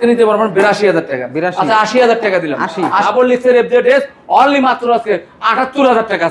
নিতে পারবেন বিরাশি হাজার টাকা 82 আচ্ছা আশি হাজার টাকা দিলাম। 80 ডাবল লিক্সের এফজেড এস অনলি মাত্র আজকে আটাত্তর হাজার টাকা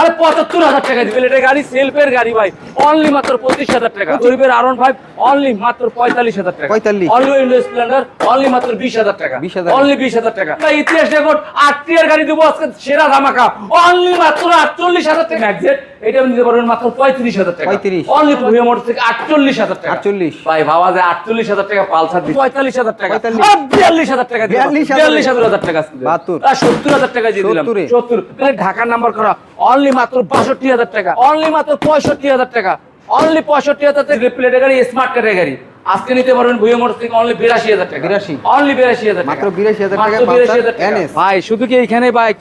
আরে পঁচাত্তর হাজার টাকা দিবেন এটা গাড়ি সেলফের গাড়ি ভাই। অনলি মাত্র পঁচিশ হাজার টাকা। গরিবের আরন ফাইভ অনলি মাত্র পঁয়তাল্লিশ হাজার টাকা। 45 অনলি উইন্ডো স্প্লেন্ডার অনলি মাত্র বিশ হাজার টাকা। 20,000 অনলি বিশ হাজার টাকা। ইতিহাস রেকর্ড আটটি গাড়ি দেবো আজকে সেরা ধামাকা। অনলি মাত্র আটচল্লিশ হাজার টাকা। ম্যাগজেট এটা নিতে পারবেন মাত্র পঁয়ত্রিশ হাজার টাকা। 35 অনলি ভুয়া মোটর থেকে আটচল্লিশ হাজার টাকা। 48 ভাই ভাবা যায় আটচল্লিশ হাজার টাকা পালসার দিচ্ছে। পঁয়তাল্লিশ। হাজার টাকা 45 বিয়াল্লিশ হাজার টাকা দিলাম 42,000 বিয়াল্লিশ হাজার টাকা ছিল। 72 আর সত্তর হাজার টাকা দিয়ে দিলাম। সত্তর। তাহলে ঢাকার নাম্বার করা। অনলি মাত্র বাষট্টি হাজার টাকা। অনলি মাত্র পঁয়ষট্টি হাজার টাকা। অনলি পঁয়ষট্টি হাজার টাকা। প্লেটের গাড়ি স্মার্ট কার্ডের গাড়ি। আজকে নিতে পারবেন ভুয়া মোটর থেকে অনলি বিরাশি হাজার টাকা। 82 অনলি বিরাশি হাজার মাত্র 82,000 টাকা মাত্র 82,000 টাকা। ভাই শুধু কি এইখানে বাইক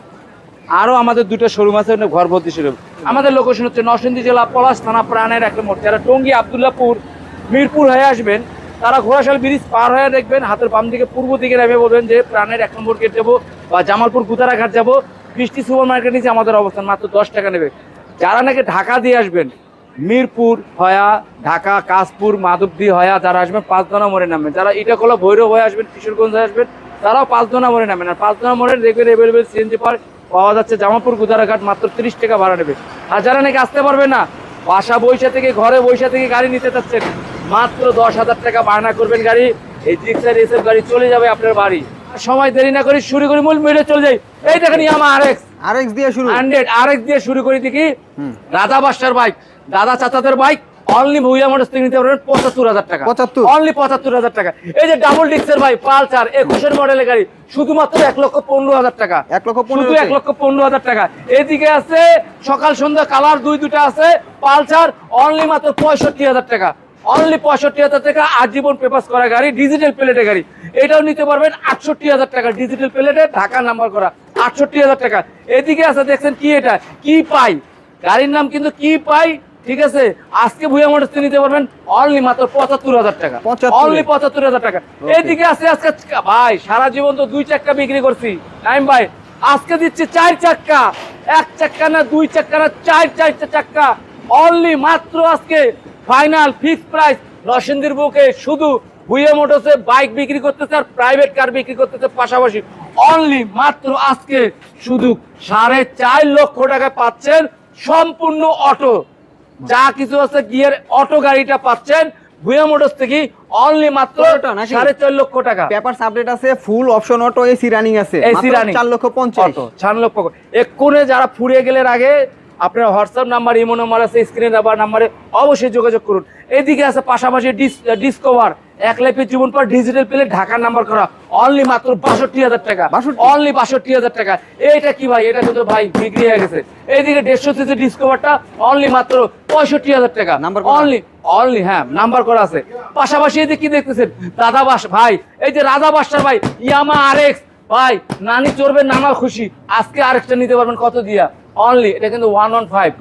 আরও আমাদের দুটো শোরুম আছে ওখানে ঘর ভর্তি শোরুম আমাদের লোকেশন হচ্ছে নরসিংদী জেলা পলাশ থানা প্রাণের একটা মোড়। যারা টঙ্গী আবদুল্লাপুর মিরপুর হয়ে আসবেন তারা ঘোড়াশাল ব্রিজ পার হয়ে দেখবেন, হাতের বাম দিকে পূর্ব দিকে নেমে বলবেন যে প্রাণের এক নম্বর গেট যাব, বা জামালপুর গুতারাঘাট যাব। বৃষ্টি সুপার মার্কেট নিচে আমাদের অবস্থান, মাত্র দশ টাকা নেবে। যারা নাকি ঢাকা দিয়ে আসবেন, মিরপুর, হয়া, ঢাকা, কাশপুর, মাধবদী, হয়া, যারা আসবেন পাঁচদনা মোড়ে নামবেন। যারা ইটাকলা ভৈরব হয়ে আসবেন, কিশোরগঞ্জ হয়ে আসবেন, তারাও পাঁচদনা মোড়ে নামবেন। আর পাঁচদনা মোড়ে দেখবেন এভেলেবেল সিএনজি পার পাওয়া যাচ্ছে জামাপুর গুদারাঘাট, মাত্র তিরিশ টাকা ভাড়া নেবে। আর যারা নাকি আসতে পারবে না, বাসা বৈশা থেকে, ঘরে বৈশা থেকে গাড়ি নিতে চাচ্ছেন মাত্র দশ হাজার টাকা বায়না করবেন গাড়ি। এই জিক্সার এসব গাড়ি চলে যাবে আপনার বাড়ি। সময় দেরি না করে শুরু করি মূল মেরে চলে যাই। এই দেখেন ইয়ামা আরেক্স আরএক্স দিয়ে শুরু। হান্ড্রেড আরেক দিয়ে শুরু করি দেখি। রাধা বাসার বাইক দাদা চাচাদের বাইক অনলি ভুইয়া মোটরস থেকে নিতে পারবেন পঁচাত্তর হাজার টাকা। 75 অনলি পঁচাত্তর হাজার টাকা। এই যে ডাবল ডিক্সের ভাই পালসার একুশের মডেলের গাড়ি শুধুমাত্র এক লক্ষ পনেরো হাজার টাকা। এক লক্ষ শুধু এক লক্ষ পনেরো হাজার টাকা। এদিকে আছে সকাল সন্ধ্যা কালার দুই দুটা আছে পালসার অনলি মাত্র পঁয়ষট্টি হাজার টাকা। অনলি পঁয়ষট্টি হাজার টাকা আজীবন পেপাস করা গাড়ি ডিজিটাল প্লেটে গাড়ি। এটাও নিতে পারবেন আটষট্টি হাজার টাকা ডিজিটাল প্লেটে ঢাকা নাম্বার করা আটষট্টি হাজার টাকা। এদিকে আছে দেখছেন কি এটা? কি পাই? গাড়ির নাম কিন্তু কি পাই? ঠিক আছে আজকে ভুয়া মোটরস নিতে পারবেন অনলি মাত্র পঁচাত্তর হাজার টাকা। অনলি পঁচাত্তর হাজার টাকা। এদিকে আছে আজকে ভাই সারা জীবন তো দুই চাক্কা বিক্রি করছি। টাইম ভাই আজকে দিচ্ছে চার চাক্কা। এক চাক্কা না দুই চাক্কা না চার চারটা চাক্কা। অনলি মাত্র আজকে ফাইনাল ফিক্স প্রাইস নরসিংদীর বুকে শুধু ভুইয়া মোটরসে বাইক বিক্রি করতেছে আর প্রাইভেট কার বিক্রি করতেছে পাশাপাশি অনলি মাত্র আজকে শুধু সাড়ে চার লক্ষ টাকা পাচ্ছেন সম্পূর্ণ অটো যা কিছু আছে গিয়ার অটো গাড়িটা পাচ্ছেন ভুয়া মোটরস থেকে অনলি মাত্র সাড়ে চার লক্ষ টাকা। পেপারস আপডেট আছে full option auto AC running আছে। AC মাত্র running। 4 লক্ষ 50 চার লক্ষ। এক্ষুনে যারা ফুরিয়ে গেলের আগে আপনার হোয়াটসঅ্যাপ নাম্বার ইমো নাম্বার আছে স্ক্রিনে দেওয়ার নাম্বারে অবশ্যই যোগাযোগ করুন। এদিকে আছে পাশাপাশি ডিসকভার এক লাইফের জীবন পর ডিজিটাল পেলে ঢাকার নাম্বার করা। অনলি মাত্র বাষট্টি হাজার টাকা। 62 অনলি বাষট্টি হাজার টাকা। এইটা কি ভাই? এটা কিন্তু ভাই বিক্রি হয়ে গেছে। এইদিকে দেড়শো সিসি ডিসকভারটা অনলি মাত্র পঁয়ষট্টি হাজার টাকা করা? অনলি অনলি হ্যাঁ নাম্বার করা আছে। পাশাপাশি এই যে কি দেখতেছেন? দাদা বাস ভাই এই যে রাজা বাসার ভাই ইয়ামা আরেক্স ভাই নানি চড়বে নানা খুশি। আজকে আরেকটা নিতে পারবেন কত দিয়া? অনলি এটা কিন্তু ওয়ান ওয়ান ফাইভ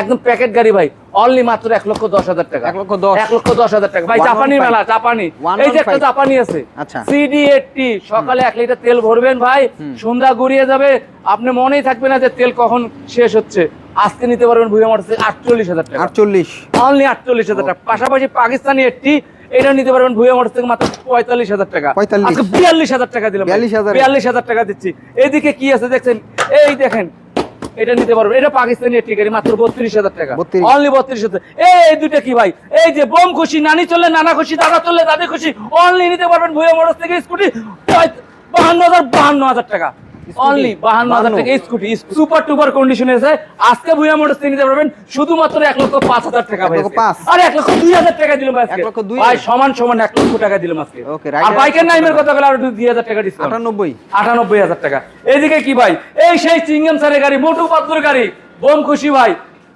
একদম প্যাকেট গাড়ি ভাই। অনলি মাত্র এক লক্ষ দশ হাজার টাকা। এক লক্ষ দশ। এক লক্ষ দশ হাজার টাকা। ভাই 115 জাপানি মেলা জাপানি। এই যে একটা 115 জাপানি আছে। আচ্ছা। সিডি এইটটি সকালে এক লিটার তেল ভরবেন ভাই। সন্ধ্যা গড়িয়ে যাবে। আপনি মনেই থাকবে না যে তেল কখন শেষ হচ্ছে। আজকে নিতে পারবেন ভুয়া মোটরস আটচল্লিশ হাজার টাকা। 48 অনলি আটচল্লিশ হাজার টাকা। পাশাপাশি পাকিস্তানি একটি এটা নিতে পারবেন ভুয়া মোটর থেকে মাত্র পঁয়তাল্লিশ হাজার টাকা। 45 আজকে বিয়াল্লিশ হাজার টাকা দিলাম 42,000 বিয়াল্লিশ হাজার টাকা দিচ্ছি। এদিকে কি আছে দেখছেন? এই দেখেন এটা নিতে পারবেন। এটা পাকিস্তানি টিকারি গাড়ি মাত্র বত্রিশ হাজার টাকা। অনলি বত্রিশ হাজার। এই এই দুটো কি ভাই? এই যে বোম খুশি নানি চললে নানা খুশি দাদা চললে দাদি খুশি অনলি নিতে পারবেন ভুয়া মোটর থেকে স্কুটি বাহান্ন হাজার বাহান্ন হাজার টাকা। অনলি বাহান্ন হাজার টাকা স্কুটি সুপার টুপার কন্ডিশনে আছে আজকে ভুয়া মোটরস নিতে পারবেন শুধুমাত্র এক লক্ষ পাঁচ হাজার টাকা ভাই আজকে। পাঁচ। এক লক্ষ দুই হাজার টাকা দিলাম আজকে। এক লক্ষ দুই। ভাই সমান সমান এক লক্ষ টাকা দিলাম আজকে। আর বাইকের নাইমের কথা বলে আরও দুই হাজার টাকা ডিসকাউন্ট 98 আটানব্বই হাজার টাকা। এইদিকে কি ভাই? এই সেই চিংগাম স্যারের গাড়ি মোটু পাত্র গাড়ি। বোম খুশি ভাই।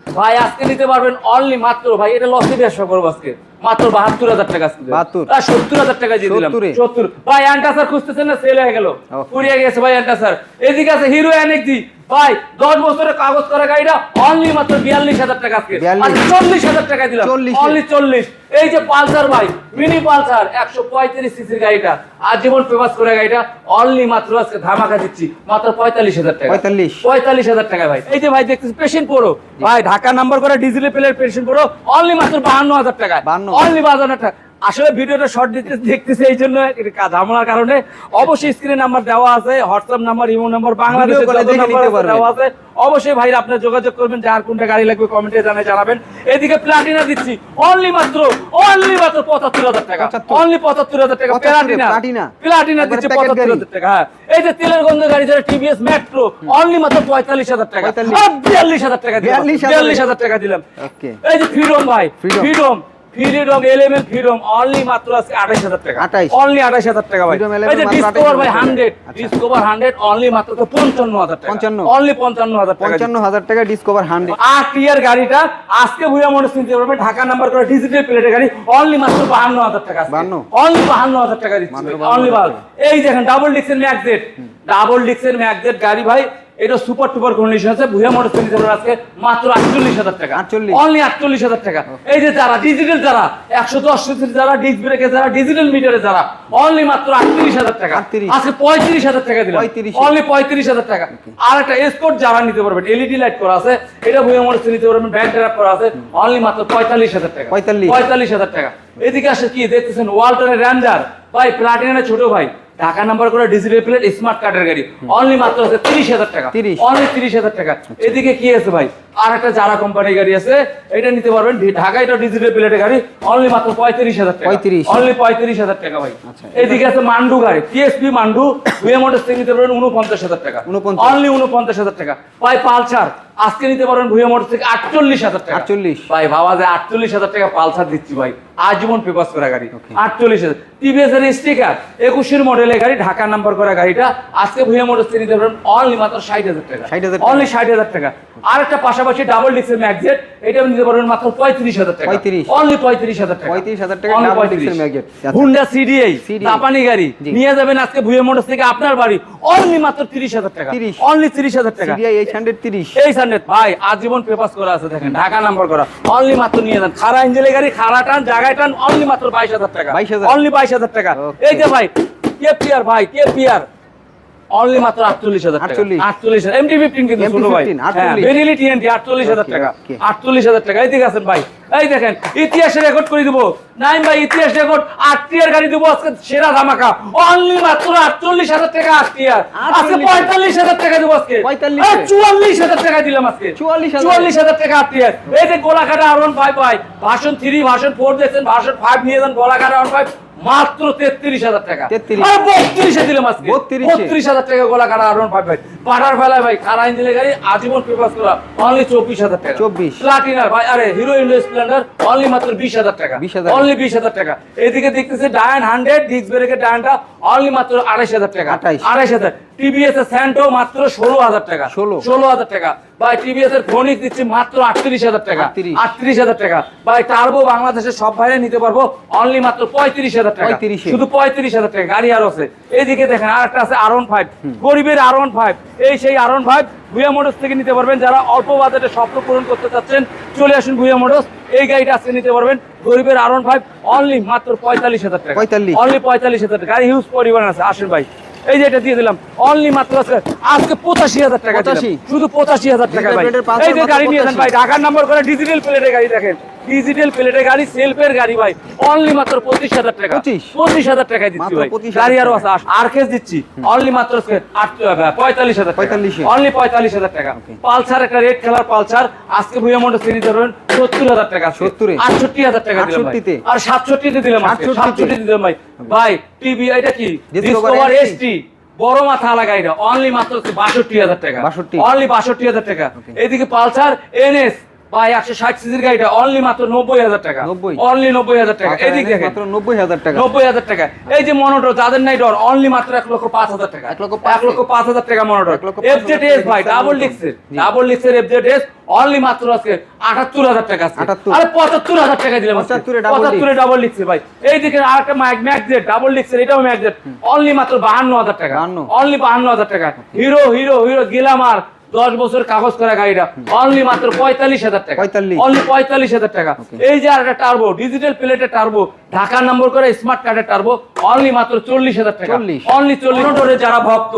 ভাই আজকে নিতে পারবেন অনলি মাত্র। ভাই এটা লসে ব্যবসা করব আজকে। মাত্র বাহাত্তর হাজার টাকা আজকে দেব। 72 আর সত্তর হাজার টাকা দিয়ে দিলাম। 70 -এ? সত্তর। ভাই অ্যান্টাসার খুঁজতেছেন না? সেল হয়ে গেল. পুড়িয়ে গেছে ভাই অ্যান্টাসার এদিকে আছে হিরো এনএক্সি ভাই দশ বছরের কাগজ করা গাড়িটা অনলি মাত্র বিয়াল্লিশ হাজার টাকা আজকে। চল্লিশ হাজার টাকা দিলাম। অনলি চল্লিশ। এই যে পালসার ভাই মিনি পালসার একশো পঁয়ত্রিশ সিসির গাড়িটা। আজীবন পেপাস করে গাড়িটা অনলি মাত্র আজকে ধামাকা দিচ্ছি মাত্র পঁয়তাল্লিশ হাজার টাকা। 45 পঁয়তাল্লিশ হাজার টাকা ভাই। এই যে ভাই দেখতেছি পেশেন্ট পড়ো ভাই ঢাকা নাম্বার করা ডিজিটাল প্লেয়ার পেশেন্ট পড়ো অনলি মাত্র বাহান্ন হাজার টাকা অনলি বাহান্ন টাকা। আসলে ভিডিওটা শর্ট দিতে দেখতেছে এই জন্য ঝামেলার কারণে। অবশ্যই স্ক্রিনে নাম্বার দেওয়া আছে হোয়াটসঅ্যাপ নাম্বার ইমো নাম্বার। দেওয়া আছে। অবশ্যই ভাই আপনার যোগাযোগ করবেন যার কোনটা গাড়ি লাগবে কমেন্টে জানাই জানাবেন। এদিকে প্লাটিনা দিচ্ছি অনলি মাত্র অনলি মাত্র পঁচাত্তর হাজার টাকা। অনলি পঁচাত্তর হাজার টাকা প্লাটিনা প্লাটিনা। দিচ্ছে পঁচাত্তর হাজার টাকা হ্যাঁ। এই যে তেলের গন্ধ গাড়ি যারা টিভিএস মেট্রো অনলি মাত্র পঁয়তাল্লিশ হাজার টাকা। 45 বিয়াল্লিশ হাজার টাকা দিলাম। 42,000 বিয়াল্লিশ হাজার টাকা দিলাম। এই যে ফ্রিডম ভাই। Freedom freedom element freedom only মাত্র আজকে আঠাশ হাজার টাকা। 28 অনলি আঠাশ হাজার টাকা ভাই। ডিসকভার ভাই হান্ড্রেড। ডিসকভার হান্ড্রেড অনলি মাত্র পঞ্চান্ন হাজার 55 অনলি পঞ্চান্ন হাজার টাকা। পঞ্চান্ন হাজার টাকা ডিসকভার হান্ড্রেড আট ইয়ার গাড়িটা আজকে ভুয়া মনে চিনতে পারবেন ঢাকা নাম্বার করে ডিজিটাল প্লেটের গাড়ি। অনলি মাত্র বাহান্ন হাজার টাকা 52 অনলি বাহান্ন হাজার টাকা দিচ্ছি। অনলি 52,000 বাল এই দেখেন ডাবল ডিক্সের ম্যাকজেট ডাবল ডিক্সের ম্যাকজেট গাড়ি ভাই। এটা সুপার টুপার কন্ডিশন আছে ভুয়া মোটর আজকে মাত্র আটচল্লিশ হাজার টাকা। 48 অনলি আটচল্লিশ হাজার টাকা। এই যে যারা ডিজিটাল যারা একশো দশ যারা ডিস্ক ব্রেকে যারা ডিজিটাল মিটারে যারা অনলি মাত্র আটত্রিশ হাজার টাকা। আজকে পঁয়ত্রিশ হাজার টাকা দিলাম। অনলি পঁয়ত্রিশ হাজার টাকা। আর একটা এসকোট যারা নিতে পারবেন এলইডি লাইট করা আছে এটা ভুয়া মোটর নিতে পারবেন ব্যাক ড্রাপ করা আছে অনলি মাত্র পঁয়তাল্লিশ হাজার টাকা। 45 পঁয়তাল্লিশ হাজার টাকা। এদিকে আসে কি দেখতেছেন ওয়ালটনের র্যাঞ্জার ভাই প্লাটিনার ছোট ভাই। ঢাকা নাম্বার করে ডিজিটাল প্লেট স্মার্ট কার্ডের গাড়ি। অনলি মাত্র আছে তিরিশ হাজার টাকা। 30 অনলি তিরিশ হাজার টাকা। এদিকে কি আছে ভাই? আর একটা যারা কোম্পানির গাড়ি আছে। এটা নিতে পারবেন। ঢাকা এটা ডিজিটাল প্লেটের গাড়ি। অনলি মাত্র পঁয়ত্রিশ হাজার টাকা। অনলি পঁয়ত্রিশ হাজার টাকা ভাই। আচ্ছা। এদিকে আছে মান্ডু গাড়ি। টিএসপি মান্ডু দুয়ে মোটর থেকে নিতে পারবেন উনপঞ্চাশ হাজার টাকা। 49 অনলি উনপঞ্চাশ হাজার টাকা। ভাই পালসার। আজকে নিতে পারবেন ভুয়া মোটর থেকে আটচল্লিশ হাজার টাকা। 48 ভাই ভাবা যায় আটচল্লিশ হাজার টাকা পালসার দিচ্ছি ভাই। আজীবন পেপাস করা গাড়ি। আটচল্লিশ হাজার। টিভিএস এর স্টিকার একুশের মডেলের গাড়ি ঢাকা নাম্বার করা গাড়িটা। আজকে ভুয়া মোটর থেকে নিতে পারবেন অনলি মাত্র ষাট হাজার টাকা। অনলি ষাট হাজার টাকা। আর একটা পাশাপাশি ডাবল ডিক্সের ম্যাগজেট এটা নিতে পারবেন মাত্র পঁয়ত্রিশ হাজার টাকা। অনলি পঁয়ত্রিশ হাজার টাকা। 35,000 টাকা Only double 35 disc এর Magnet। আচ্ছা। হুন্ডা সিডিআই জাপানি গাড়ি। নিয়ে যাবেন আজকে ভুয়া মোটর থেকে আপনার বাড়ি। অনলি মাত্র তিরিশ হাজার টাকা। 30 অনলি তিরিশ হাজার টাকা। সিডিআই এইট হান্ড্রেড তিরিশ। এই সান্ডেত ভাই আজীবন পেপাস করা আছে দেখেন ঢাকা নাম্বার করা। অনলি মাত্র নিয়ে যান। খারা ইঞ্জিনের গাড়ি খারা টান জায়গায় টান অনলি মাত্র বাইশ হাজার টাকা। 22,000 অনলি বাইশ হাজার টাকা. এই যে ভাই কে পিয়ার ভাই কে পিয়ার অনলি মাত্র আটচল্লিশ হাজার টাকা। 48 আটচল্লিশ এমটি ফিফটিন কিন্তু শুনো ভাই। 15, 48 বেরিলি টিএনটি আটচল্লিশ হাজার Okay, টাকা। okay. আটচল্লিশ হাজার টাকা। এইদিকে আছেন ভাই। এই দেখেন ইতিহাসে রেকর্ড করে দিব। নাইন ভাই ইতিহাস রেকর্ড আট টিয়ার গাড়ি দিব। আজকে সেরা ধামাকা। অনলি মাত্র আটচল্লিশ হাজার টাকা আট টিয়ার আজকে 48 পঁয়তাল্লিশ হাজার টাকা দিব আজকে। 45 এই চুয়াল্লিশ হাজার টাকা দিলাম আজকে। 44,000 টাকা আট টিয়ার এই যে গোলাঘাটা আর ওয়ান ফাইভ ভাই ভাষণ থ্রি ভাষণ ফোর দেখছেন ভাষণ ফাইভ নিয়ে যান গোলাঘাটা আর ফাইভ মাত্র তেত্রিশ হাজার টাকা। 33 বত্রিশে দিলাম আজকে। বত্রিশ। হাজার টাকা গোলাঘাটা কাটা ওয়ান ফাইভ ভাই। পাটার ফেলায় ভাই কারা ইঞ্জিনের গাড়ি আজীবন পেপার করা অনলি চব্বিশ হাজার টাকা। 24 প্লাটিনার ভাই আরে হিরো ইন্ডো স্প্লেন্ডার অনলি মাত্র বিশ হাজার টাকা। 20,000 অনলি বিশ হাজার টাকা। এদিকে দেখতেছে ডায়ন হান্ড্রেড ডিস্ক ব্রেকের ডায়নটা অনলি মাত্র আড়াইশ হাজার টাকা। 28 আড়াইশ হাজার। টিভিএস এর স্যান্টো মাত্র ষোলো হাজার টাকা। ষোলো। হাজার টাকা। ভাই টিভিএস এর ফোনিক দিচ্ছি মাত্র আটত্রিশ হাজার টাকা। আটত্রিশ। হাজার টাকা। ভাই টার্বো বাংলাদেশের সব ভাইরা নিতে পারব। অনলি মাত্র পঁয়ত্রিশ হাজার টাকা। শুধু পঁয়ত্রিশ হাজার টাকা। গাড়ি আরও আছে। এইদিকে দেখেন আর একটা আছে আর ফাইভ গরিবের আর ফাইভ এই সেই আর ফাইভ ভুয়া মোটরস থেকে নিতে পারবেন। যারা অল্প বাজেটে স্বপ্ন পূরণ করতে চাচ্ছেন চলে আসুন ভুয়া মোটরস এই গাড়িটা আজকে নিতে পারবেন। গরিবের আর ফাইভ অনলি মাত্র পঁয়তাল্লিশ হাজার টাকা। অনলি পঁয়তাল্লিশ হাজার টাকা। গাড়ি হিউজ পরিমাণ আছে। আসেন ভাই। এই যে এটা দিয়ে দিলাম। অনলি মাত্র আজকে আজকে পঁচাশি হাজার টাকা শুধু পঁচাশি হাজার টাকা ভাই। এই যে গাড়ি নিয়ে যান ভাই ঢাকার নাম্বার করে ডিজিটাল প্লেটের গাড়ি দেখেন। ডিজিটাল প্লেটের গাড়ি সেলফের গাড়ি ভাই। অনলি মাত্র পঁচিশ হাজার টাকা। 25 পঁচিশ হাজার টাকায় দিচ্ছি ভাই। গাড়ি আরও আছে আর কেস দিচ্ছি। অনলি মাত্র পঁয়তাল্লিশ হাজার 45 এ। অনলি পঁয়তাল্লিশ হাজার টাকা। পালসার একটা রেড কালার পালসার। আজকে ভুয়া মোটর শ্রেণি ধরবেন সত্তর হাজার টাকা আজকে। 70 এ। আটষট্টি হাজার টাকা দিলাম ভাই। 68 তে। আর সাতষট্টিতে দিলাম আজকে। 68 তে। সাতষট্টিতে দিলাম ভাই। ভাই টিভি এটা কি? ডিসকভার এসটি বড় মাথা আলা গাড়িটা। অনলি মাত্র বাষট্টি হাজার টাকা। 62 অনলি বাষট্টি হাজার টাকা। এদিকে পালসার এনএস ভাই একশো ষাট সিসির গাড়িটা অনলি মাত্র নব্বই হাজার টাকা। 90 অনলি নব্বই হাজার টাকা। এদিক দেখেন। মাত্র নব্বই হাজার টাকা। নব্বই হাজার টাকা। এই যে মনোটর যাদের নাই ডর অনলি মাত্র এক লক্ষ পাঁচ হাজার টাকা। এক লক্ষ পাঁচ। এক লক্ষ পাঁচ হাজার টাকা মনোটর এফজেড এস ভাই ডাবল ডিক্সের ডাবল ডিক্সের এফজেড এস অনলি মাত্র আজকে আটাত্তর হাজার টাকা আছে। আরে পঁচাত্তর হাজার টাকা দিলাম আজকে। 75 এ double পঁচাত্তরে ডাবল ডিক্সের ভাই। এই দিকে আরেকটা ম্যাক ম্যাকজেট ডাবল ডিক্সের এটাও ম্যাকজেট অনলি মাত্র বাহান্ন হাজার টাকা। অনলি বাহান্ন হাজার টাকা। হিরো হিরো হিরো গিলামার দশ বছর কাগজ করা গাড়িটা অনলি মাত্র পঁয়তাল্লিশ হাজার টাকা। 45 অনলি পঁয়তাল্লিশ হাজার টাকা। এই যে আর একটা টার্বো ডিজিটাল প্লেটের টার্বো ঢাকা নম্বর করে স্মার্ট কার্ডের টার্বো অনলি মাত্র চল্লিশ হাজার টাকা। অনলি চল্লিশ। মোটরের যারা ভক্ত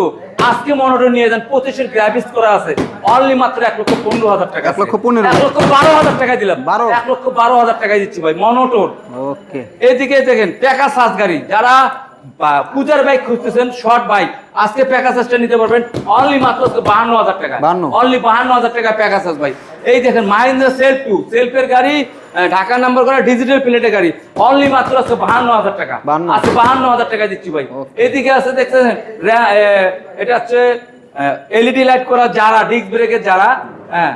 আজকে মনোটন নিয়ে যান পঁচিশের গ্রাফিক্স করা আছে। অনলি মাত্র এক লক্ষ পনেরো হাজার টাকা এক লক্ষ পনেরো? এক লক্ষ বারো হাজার টাকা দিলাম। বারো? এক লক্ষ বারো হাজার টাকায় দিচ্ছি ভাই মনোটন ওকে এদিকে দেখেন টেকা সাজ গাড়ি যারা বা পূজার বাইক খুঁজতেছেন শর্ট বাইক আজকে প্যাকাসাসটা নিতে পারবেন অনলি মাত্র বাহান্ন হাজার টাকা। অনলি বাহান্ন হাজার টাকা প্যাকাসাস ভাই এই দেখেন মাহিন্দ্রা সেলফ টু সেলফের গাড়ি ঢাকা নাম্বার করা ডিজিটাল প্লেটের গাড়ি। অনলি মাত্র আছে বাহান্ন হাজার টাকা। 52 আছে বাহান্ন হাজার টাকা দিচ্ছি ভাই। এদিকে আছে দেখছেন রা- এটা হচ্ছে এলইডি লাইট করা যারা ডিস্ক ব্রেকের যারা হ্যাঁ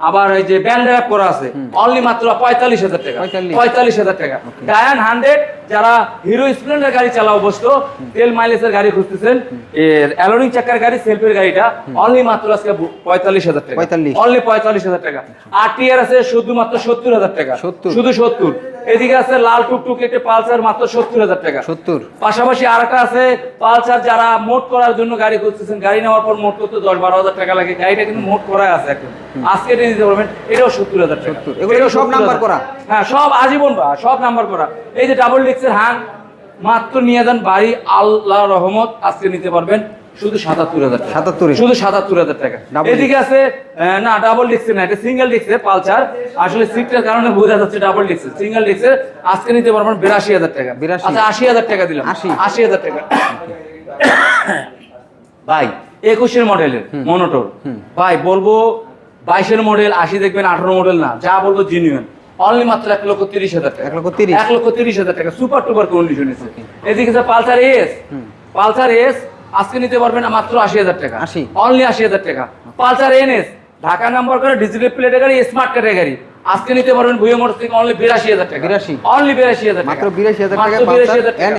আবার ওই যে ব্যান্ড র্যাপ করা আছে অনলি মাত্র পঁয়তাল্লিশ হাজার টাকা। পঁয়তাল্লিশ। হাজার টাকা। ডায়ান হান্ড্রেড যারা হিরো স্প্লেন্ডার গাড়ি চালাও অবশ্য তেল মাইলেজের গাড়ি খুঁজতেছেন অ্যালোনিং চাকার গাড়ি সেলফের গাড়িটা অনলি মাত্র আজকে পঁয়তাল্লিশ হাজার টাকা। অনলি পঁয়তাল্লিশ হাজার টাকা। আর টিআর আছে শুধুমাত্র সত্তর হাজার টাকা। 70 শুধু সত্তর। এদিকে আছে লাল টুকটুক একটা পালসার মাত্র সত্তর হাজার টাকা। সত্তর। পাশাপাশি আর একটা আছে পালসার যারা মোট করার জন্য গাড়ি খুঁজতেছেন গাড়ি নেওয়ার পর মোট করতে দশ বারো হাজার টাকা লাগে। গাড়িটা কিন্তু মোট করা আছে এখন। আজকে এটা নিতে পারবেন এটাও সত্তর হাজার টাকা। এগুলো এটাও সব নাম্বার করা? হ্যাঁ সব আজীবন বা সব নাম্বার করা। এই যে ডাবল ডিক্সের হাং মাত্র নিয়ে যান বাড়ি আল্লাহ রহমত আজকে নিতে পারবেন। শুধু সাতাত্তর হাজার টাকা। 77 এ? শুধু সাতাত্তর হাজার টাকা। এদিকে আছে না ডাবল ডিক্সের না এটা সিঙ্গেল ডিক্সের পালসার। আসলে সিটটার কারণে বোঝা যাচ্ছে ডাবল ডিক্সের সিঙ্গেল ডিক্সের আজকে নিতে পারবেন বিরাশি হাজার টাকা। 82 আচ্ছা আশি হাজার টাকা দিলাম। 80 আশি হাজার টাকা। ভাই একুশের মডেলের মনোটর ভাই বলব বাইশের মডেল আশি দেখবেন আঠারো মডেল না যা বলব জিনিয়ন অনলি মাত্র এক লক্ষ তিরিশ হাজার টাকা। এক লক্ষ তিরিশ? এক লক্ষ তিরিশ হাজার টাকা সুপার টুপার কন্ডিশন এসে এদিকে পালসার এস পালসার এস আজকে নিতে পারবেন মাত্র আশি হাজার টাকা। 80 অনলি আশি হাজার টাকা। পালসার এনএস ঢাকা নাম্বার করে ডিজিটাল প্লেটের গাড়ি স্মার্ট কার্ডের গাড়ি আজকে নিতে পারবেন ভুয়ে মোটর থেকে অনলি বিরাশি হাজার টাকা। 82 অনলি বিরাশি হাজার টাকা। মাত্র 82,000 টাকায় মাত্র বিরাশি হাজার টাকা।